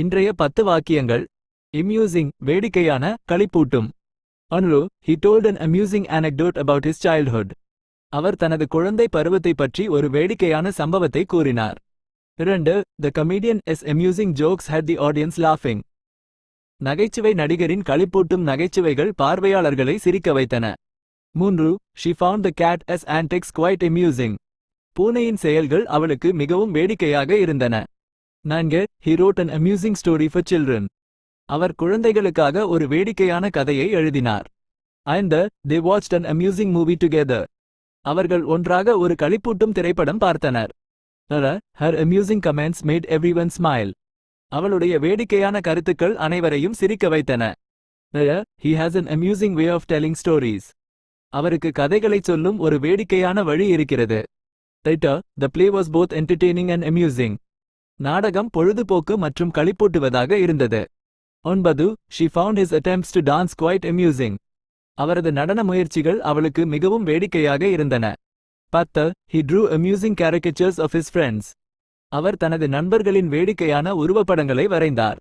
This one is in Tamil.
இன்றைய பத்து வாக்கியங்கள். இம்யூசிங் வேடிக்கையான களிப்பூட்டும். அன்ரு he told an amusing anecdote about his childhood அவர் தனது குழந்தை பருவத்தை பற்றி ஒரு வேடிக்கையான சம்பவத்தை கூறினார். இரண்டு the comedian's amusing jokes had the audience லாஃபிங் நகைச்சுவை நடிகரின் களிப்பூட்டும் நகைச்சுவைகள் பார்வையாளர்களை சிரிக்க வைத்தன. மூன்று she found the cat's antics quite amusing பூனையின் செயல்கள் அவளுக்கு மிகவும் வேடிக்கையாக இருந்தன. நான்கு he wrote an amusing story for children அவர் குழந்தைகளுக்காக ஒரு வேடிக்கையான கதையை எழுதினார் ஐந்து they watch an amusing movie together அவர்கள் ஒன்றாக ஒரு களிப்பூட்டும் திரைப்படம் பார்த்தனர் her amusing comments made everyone smile அவளுடைய வேடிக்கையான கருத்துக்கள் அனைவரையும் சிரிக்க வைத்தன he has an amusing way of telling stories அவருக்கு கதைகளை சொல்லும் ஒரு வேடிக்கையான வழி இருக்கிறது the play was both entertaining and amusing நாடகம் பொழுதுபோக்கு மற்றும் களிப்பூட்டுவதாக இருந்தது. ஒன்பது she found his attempts to dance quite amusing அவரது நடன முயற்சிகள் அவளுக்கு மிகவும் வேடிக்கையாக இருந்தன. பத்து he drew amusing characters of his friends அவர் தனது நண்பர்களின் வேடிக்கையான உருவப்படங்களை வரைந்தார்.